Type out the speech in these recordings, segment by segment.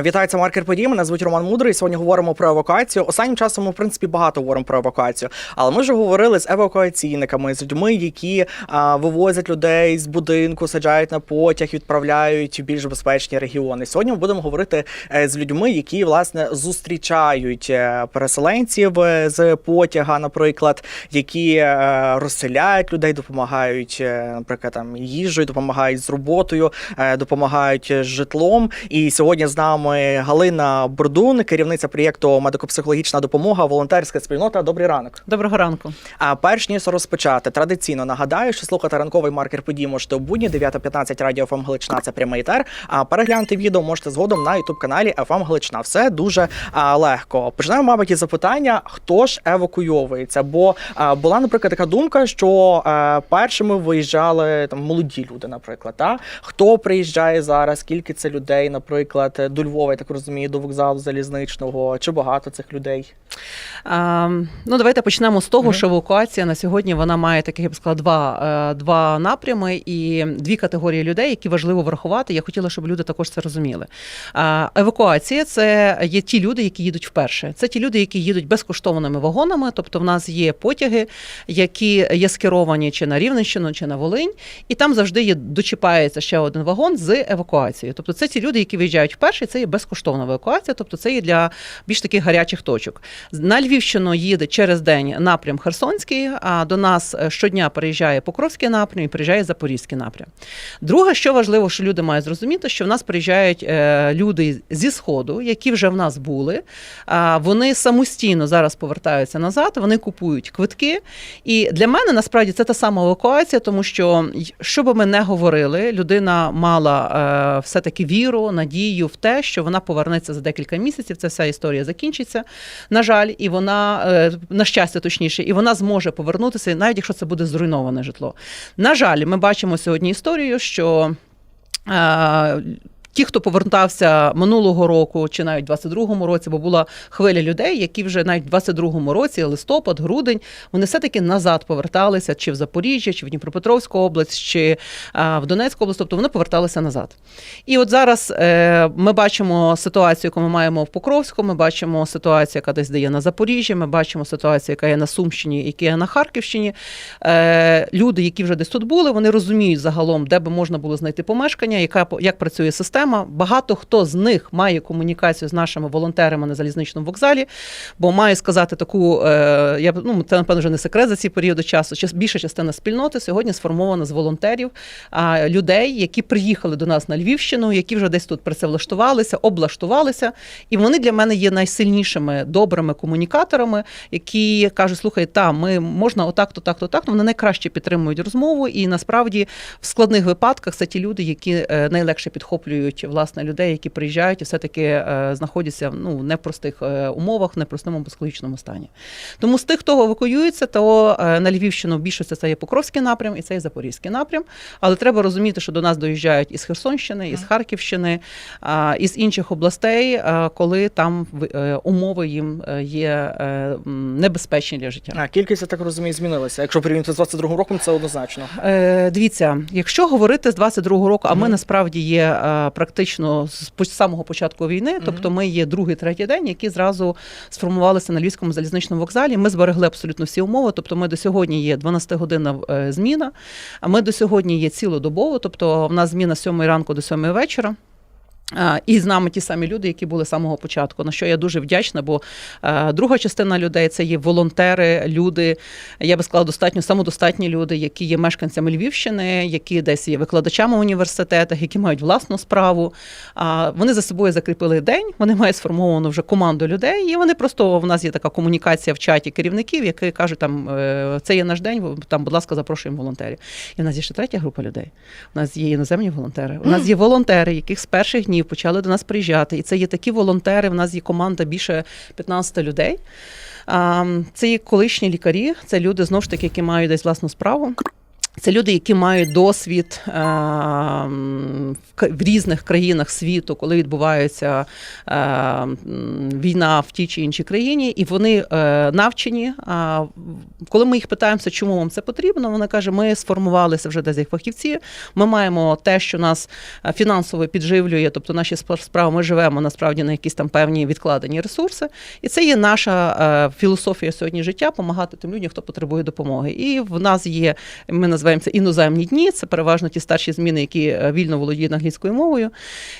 Вітається маркер подій. Мене звуть Роман Мудрий. Сьогодні говоримо про евакуацію. Останнім часом ми, в принципі, багато говоримо про евакуацію. Але ми вже говорили з евакуаційниками, з людьми, які а, вивозять людей з будинку, саджають на потяг, відправляють в більш безпечні регіони. Сьогодні ми будемо говорити е, з людьми, які власне зустрічають е, переселенців е, з потяга, наприклад, які розселяють людей, допомагають, наприклад, там їжею, допомагають з роботою, допомагають з житлом. І сьогодні з нами Галина Бордун, керівниця проєкту медико-психологічна допомога, волонтерська спільнота. Добрий ранок. Доброго ранку. А перш ніж розпочати, традиційно нагадаю, що слухати ранковий маркер подій можете у будні 9.15 радіо ФМ Галична. Це прямий етер. А переглянути відео можете згодом на ютуб каналі ФМ Галична. Все дуже а, легко. Починаємо, мабуть, із запитання: хто ж евакуйовується? Бо а, була, наприклад, така думка, що а, першими виїжджали там молоді люди, наприклад. Та? Хто приїжджає зараз? Скільки це людей, наприклад, до Львова, я так розумію, до вокзалу залізничного? Чи багато цих людей? А, ну, давайте почнемо з того, Мгм. що евакуація на сьогодні вона має таких, я б сказала, два, е, два напрями і дві категорії людей, які важливо врахувати. Я хотіла, щоб люди також це розуміли. А, евакуація це є ті люди, які їдуть вперше. Це ті люди, які їдуть безкоштовними вагонами. Тобто, в нас є потяги, які є скеровані чи на Рівненщину, чи на Волинь, і там завжди є дочіпається ще один вагон з евакуацією. Тобто, це ті люди, які виїжджають вперше, це є безкоштовна евакуація, тобто це є для більш таких гарячих точок. На Львівщину їде через день напрям Херсонський, а до нас е, щодня переїжджає Покровський напрям і приїжджає Запорізький напрям. Друге, що важливо, що люди мають зрозуміти, що в нас приїжджають е, люди зі Сходу, які вже в нас були. Вони самостійно зараз повертаються назад, вони купують квитки. І для мене насправді це та сама евакуація, тому що що би ми не говорили, людина мала е, все-таки віру, надію в те, що вона повернеться за декілька місяців. Ця вся історія закінчиться. На жаль, і вона е, на щастя, точніше, і вона зможе повернутися, навіть якщо це буде зруйноване житло. На жаль, ми бачимо сьогодні історію, що. Ті, хто повертався минулого року чи навіть в 22-му році, бо була хвиля людей, які вже навіть в 22-му році, листопад, грудень, вони все-таки назад поверталися чи в Запоріжжя, чи в Дніпропетровську область, чи в Донецьку область, тобто вони поверталися назад. І от зараз е, ми бачимо ситуацію, яку ми маємо в Покровську, ми бачимо ситуацію, яка десь дає на Запоріжжі, ми бачимо ситуацію, яка є на Сумщині, яка є на Харківщині. Е, люди, які вже десь тут були, вони розуміють загалом, де би можна було знайти помешкання, яка як працює система. Багато хто з них має комунікацію з нашими волонтерами на залізничному вокзалі, бо маю сказати таку, е, я ну це напевно вже не секрет за ці періоди часу. Час- Більша частина спільноти сьогодні сформована з волонтерів, людей, які приїхали до нас на Львівщину, які вже десь тут працевлаштувалися, облаштувалися, і вони для мене є найсильнішими добрими комунікаторами, які кажуть: слухай, та ми можна отак, то так, то так. Вони найкраще підтримують розмову, і насправді в складних випадках це ті люди, які е, найлегше підхоплюють власне людей, які приїжджають і все-таки е, знаходяться в ну непростих е, умовах, в непростому психологічному стані. Тому з тих, хто евакуюється, то е, на Львівщину в більшості це є Покровський напрям і це є Запорізький напрям. Але треба розуміти, що до нас доїжджають із Херсонщини, із Харківщини, із інших областей, коли там в- умови їм є небезпечні для життя. А кількість, я так розумію, змінилася. Якщо порівняти з 22 роком, це однозначно. Е, Дивіться, якщо говорити з 22-го року, а ми насправді є практично з самого початку війни, тобто ми є другий, третій день, які зразу сформувалися на Львівському залізничному вокзалі. Ми зберегли абсолютно всі умови. Тобто, ми до сьогодні є 12-годинна е, зміна. А ми до сьогодні є цілодобово, тобто в нас зміна з 7 ранку до 7 вечора. І з нами ті самі люди, які були з самого початку. На що я дуже вдячна, бо друга частина людей це є волонтери, люди, я би сказала, достатньо самодостатні люди, які є мешканцями Львівщини, які десь є викладачами в університетах, які мають власну справу. Вони за собою закріпили день, вони мають сформовану вже команду людей, і вони просто в нас є така комунікація в чаті керівників, які кажуть, там е, це є наш день, там, будь ласка, запрошуємо волонтерів. І в нас є ще третя група людей. У нас є іноземні волонтери. У нас є волонтери, яких з перших днів почали до нас приїжджати. І це є такі волонтери. В нас є команда більше 15 людей. Це є колишні лікарі, це люди знову ж таки, які мають десь власну справу. Це люди, які мають досвід е, в різних країнах світу, коли відбувається е, війна в тій чи іншій країні, і вони е, навчені. Коли ми їх питаємося, чому вам це потрібно, вони кажуть, ми сформувалися вже десь як фахівці. Ми маємо те, що нас фінансово підживлює, тобто наші справи, ми живемо насправді на якісь там певні відкладені ресурси. І це є наша філософія сьогодні життя допомагати тим людям, хто потребує допомоги. І в нас є, ми називаємо це іноземні дні. Це переважно ті старші зміни, які е, вільно володіють англійською мовою.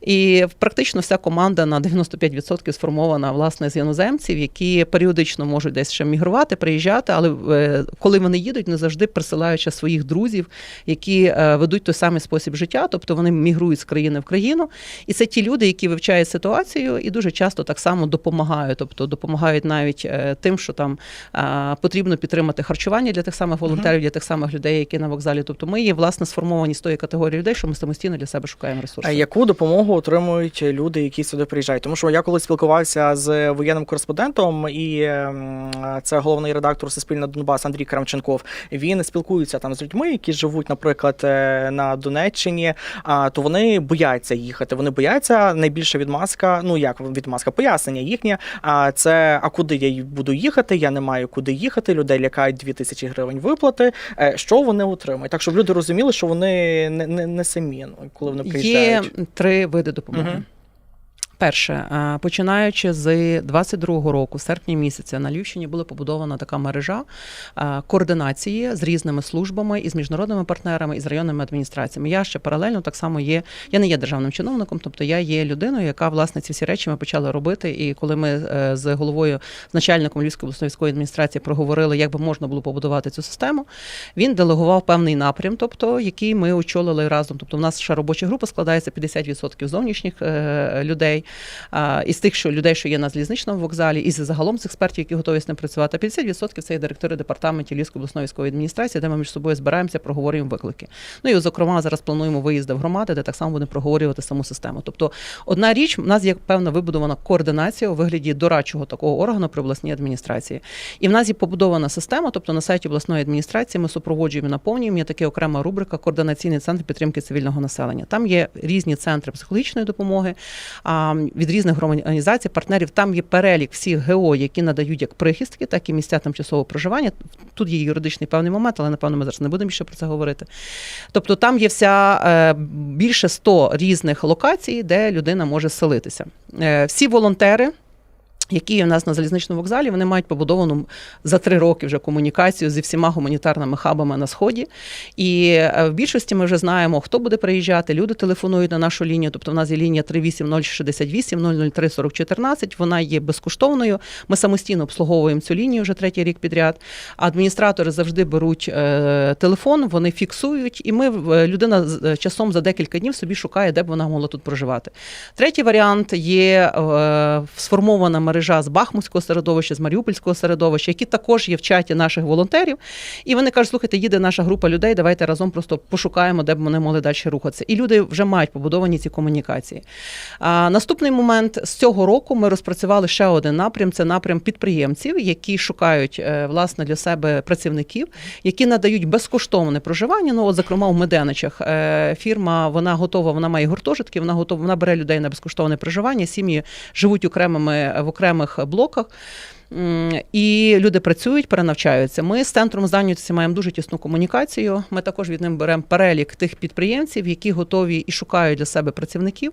І практично вся команда на 95% сформована власне з іноземців, які періодично можуть десь ще мігрувати, приїжджати, але е, коли вони їдуть, не завжди присилаючи своїх друзів, які е, ведуть той самий спосіб життя, тобто вони мігрують з країни в країну. І це ті люди, які вивчають ситуацію і дуже часто так само допомагають, тобто допомагають навіть тим, що там потрібно підтримати харчування для тих самих волонтерів, для тих самих людей, які на вокзалі. Тобто ми є власне сформовані з тої категорії людей, що ми самостійно для себе шукаємо ресурси. А яку допомогу отримують люди, які сюди приїжджають? Тому що я коли спілкувався з воєнним кореспондентом, і це головний редактор Суспільна Донбас Андрій Крамченков. Він спілкується там з людьми, які живуть, наприклад, е, на Донеччині. А то вони бояться їхати. Вони бояться найбільше відмазка. Ну як відмазка, пояснення їхнє. А це а куди я буду їхати? Я не маю куди їхати. Людей лякають 2000 гривень виплати. Е, Що вони отримають? Так щоб люди розуміли, що вони не, не, не самі, ну, коли вони Є три види допомоги. Мгм. Перше, е, починаючи з 22-го року, серпня місяця, на Львівщині була побудована така мережа е, координації з різними службами і з міжнародними партнерами і з районними адміністраціями. Я ще паралельно так само є. Я не є державним чиновником, тобто я є людиною, яка власне ці всі речі ми почали робити. І коли ми е, з головою, з начальником Львівської обласної адміністрації проговорили, як би можна було побудувати цю систему, він делегував певний напрям, тобто який ми очолили разом. Тобто, в нас ще робоча група складається 50% зовнішніх людей. Із тих, що людей, що є на залізничному вокзалі, і загалом з експертів, які готові з ним працювати. А 50% це є директори департаментів Львівської обласної військової адміністрації, де ми між собою збираємося, проговорюємо виклики. Ну і зокрема, зараз плануємо виїзди в громади, де так само будемо проговорювати саму систему. Тобто, одна річ, у нас є певна вибудована координація у вигляді дорадчого такого органу при обласній адміністрації. І в нас є побудована система, тобто на сайті обласної адміністрації ми супроводжуємо наповнюємо. Є така окрема рубрика Координаційний центр підтримки цивільного населення. Там є різні центри психологічної допомоги а, від різних організацій, партнерів. Там є перелік всіх ГО, які надають як прихистки, так і місця тимчасового проживання. Тут є юридичний певний момент, але напевно ми зараз не будемо більше про це говорити. Тобто там є вся е, більше 100 різних локацій, де людина може селитися. Е, всі волонтери. Які є в нас на залізничному вокзалі, вони мають побудовану за три роки вже комунікацію зі всіма гуманітарними хабами на сході. І е, в більшості ми вже знаємо, хто буде приїжджати. Люди телефонують на нашу лінію. Тобто, в нас є лінія 38068 003 4014, Вона є безкоштовною. Ми самостійно обслуговуємо цю лінію вже третій рік підряд. Адміністратори завжди беруть е, телефон, вони фіксують, і ми е, людина часом за декілька днів собі шукає, де б вона могла тут проживати. Третій варіант є сформована мережа з Бахмутського середовища, з Маріупольського середовища, які також є в чаті наших волонтерів. І вони кажуть, слухайте, їде наша група людей, давайте разом просто пошукаємо, де б вони могли далі рухатися. І люди вже мають побудовані ці комунікації. А, наступний момент з цього року ми розпрацювали ще один напрям: це напрям підприємців, які шукають е, власне для себе працівників, які надають безкоштовне проживання. Ну, от, зокрема, в Меденичах е, фірма вона готова, вона має гуртожитки, вона готова, вона бере людей на безкоштовне проживання. Сім'ї живуть окремими в окремих блоках. І люди працюють, перенавчаються. Ми з центром зайнятості маємо дуже тісну комунікацію. Ми також від ним беремо перелік тих підприємців, які готові і шукають для себе працівників.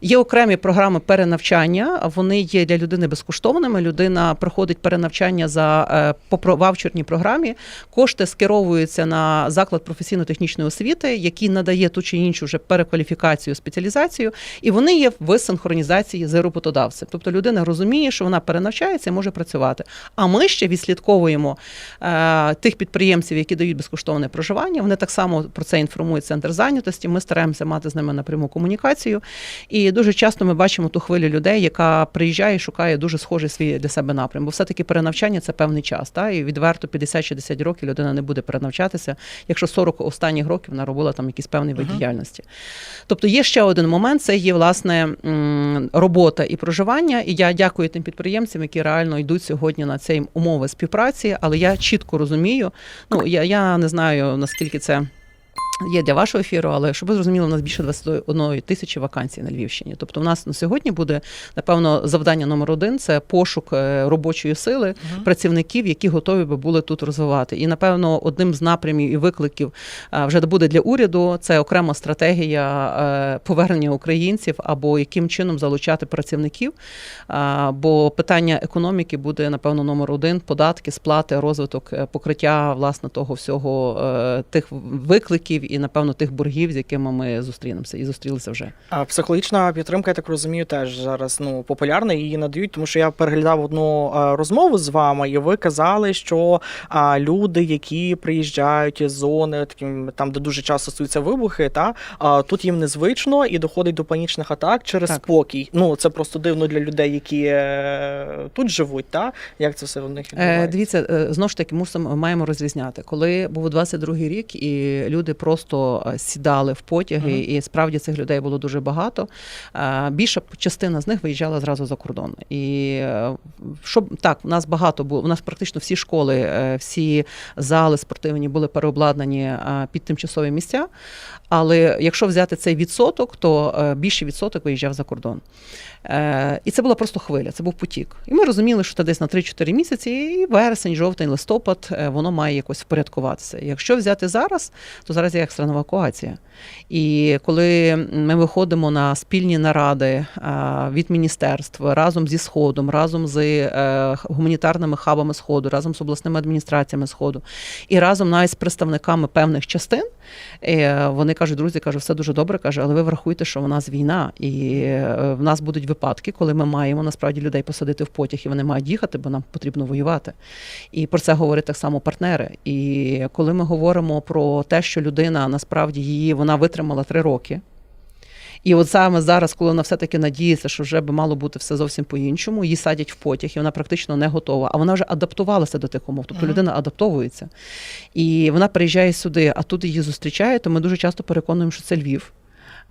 Є окремі програми перенавчання. Вони є для людини безкоштовними. Людина проходить перенавчання за е, по про- програмі. Кошти скеровуються на заклад професійно-технічної освіти, який надає ту чи іншу вже перекваліфікацію, спеціалізацію, і вони є в синхронізації з роботодавцем. Тобто людина розуміє, що вона перенавчається і може працювати. А ми ще відслідковуємо е, тих підприємців, які дають безкоштовне проживання. Вони так само про це інформують центр зайнятості. Ми стараємося мати з ними напряму комунікацію. І дуже часто ми бачимо ту хвилю людей, яка приїжджає і шукає дуже схожий свій для себе напрям. Бо все-таки перенавчання це певний час. Та? І відверто 50-60 років людина не буде перенавчатися, якщо 40 останніх років вона робила там якийсь певний вид діяльності. Тобто є ще один момент: це є власне робота і проживання. І я дякую тим підприємцям, які реально йдуть сьогодні на цей умови співпраці. Але я чітко розумію, ну я, я не знаю наскільки це. Є для вашого ефіру, але щоб ви зрозуміли, у нас більше 21 тисячі вакансій на Львівщині. Тобто, у нас на сьогодні буде напевно завдання номер один це пошук е, робочої сили працівників, які готові би були тут розвивати. І напевно, одним з напрямів і викликів е, вже буде для уряду це окрема стратегія е, повернення українців або яким чином залучати працівників. Бо питання економіки буде напевно номер один: податки, сплати, розвиток, покриття власне того всього тих викликів і напевно тих боргів, з якими ми зустрінемося і зустрілися вже. А психологічна підтримка, я так розумію, теж зараз ну популярна. Її надають, тому що я переглядав одну розмову з вами, і ви казали, що люди, які приїжджають із зони, таким там, де дуже часто стаються вибухи, та тут їм незвично і доходить до панічних атак через Так. спокій. Ну це просто дивно для людей, які е, тут живуть. Та як це все у них Е, відбувається? дивіться, е, знову ж таки, мусимо маємо розрізняти. Коли був 22-й рік, і люди просто е, сідали в потяги, Мгм. і справді цих людей було дуже багато. е, Більша частина з них виїжджала зразу за кордон. І е, щоб так, у нас багато було. У нас практично всі школи, всі зали спортивні були переобладнані під тимчасові місця. Але якщо взяти цей відсоток, то більший відсоток виїжджав за кордон. І це була просто хвиля, це був потік. І ми розуміли, що це десь на 3-4 місяці, і вересень, жовтень, листопад воно має якось впорядкуватися. Якщо взяти зараз, то зараз є екстрена евакуація. І коли ми виходимо на спільні наради е, від міністерств разом зі Сходом, разом з е, гуманітарними хабами Сходу, разом з обласними адміністраціями Сходу, і разом навіть з представниками певних частин, е, вони кажуть, друзі, кажуть, все дуже добре, каже, але ви врахуйте, що в нас війна, і в нас будуть випадки, коли ми маємо насправді людей посадити в потяг, і вони мають їхати, бо нам потрібно воювати. І про це говорять так само партнери. І коли ми говоримо про те, що людина насправді її вона витримала три роки. І от саме зараз, коли вона все-таки надіється, що вже би мало бути все зовсім по-іншому, її садять в потяг, і вона практично не готова. А вона вже адаптувалася до тих умов. Тобто Мгм. людина адаптовується. І вона приїжджає сюди, а тут її зустрічає, то ми дуже часто переконуємо, що це Львів.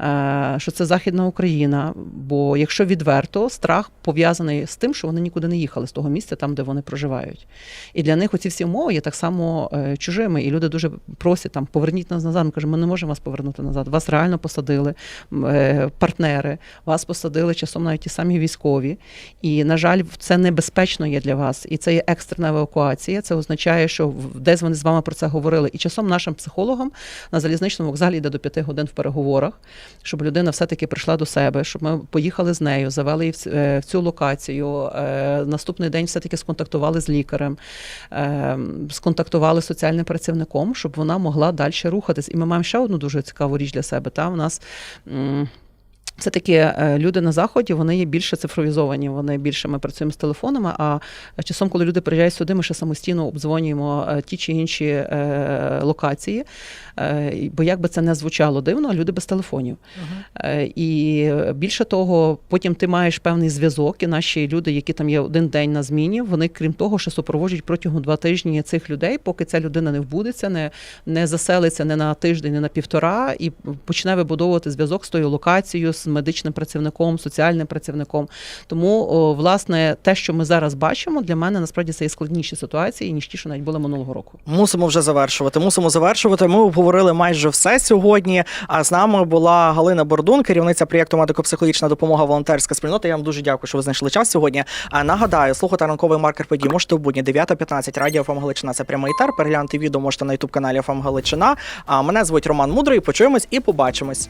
Е, Що це Західна Україна, бо якщо відверто, страх пов'язаний з тим, що вони нікуди не їхали з того місця, там де вони проживають. І для них оці всі умови є так само е, чужими. І люди дуже просять там поверніть нас назад. Ми кажемо, ми не можемо вас повернути назад. Вас реально посадили е, партнери, вас посадили часом навіть ті самі військові. І, на жаль, це небезпечно є для вас. І це є екстрена евакуація. Це означає, що десь вони з вами про це говорили. І часом нашим психологам на залізничному вокзалі йде до п'яти годин в переговорах, щоб людина все-таки прийшла до себе, щоб ми поїхали з нею, завели її в е, в цю локацію. е, Наступний день все-таки сконтактували з лікарем, е, сконтактували з соціальним працівником, щоб вона могла далі рухатись. І ми маємо ще одну дуже цікаву річ для себе. Та у нас. М, все-таки е, люди на заході вони є більше цифровізовані. Вони більше ми працюємо з телефонами. А часом, коли люди приїжджають сюди, ми ще самостійно обдзвонюємо е, ті чи інші е, локації. Бо як би це не звучало дивно, люди без телефонів. Е, І більше того, потім ти маєш певний зв'язок, і наші люди, які там є один день на зміні, вони, крім того, що супроводжують протягом два тижні цих людей, поки ця людина не вбудеться, не, не заселиться не на тиждень, не на півтора, і почне вибудовувати зв'язок з тою локацією, з медичним працівником, соціальним працівником. Тому, о, власне, те, що ми зараз бачимо, для мене насправді це є складніші ситуації, ніж ті, що навіть були минулого року. Мусимо вже завершувати. Мусимо завершувати. Ми обговорили майже все сьогодні. А з нами була Галина Бордун, керівниця проєкту медико-психологічна допомога волонтерська спільнота. Я вам дуже дякую, що ви знайшли час сьогодні. А нагадаю, слухати ранковий маркер подій можете в будні 9.15. Радіо ФМ Галичина. Це прямий етер. Переглянути відео можете на ютуб каналі ФМ Галичина. А мене звуть Роман Мудрий. Почуємось і побачимось.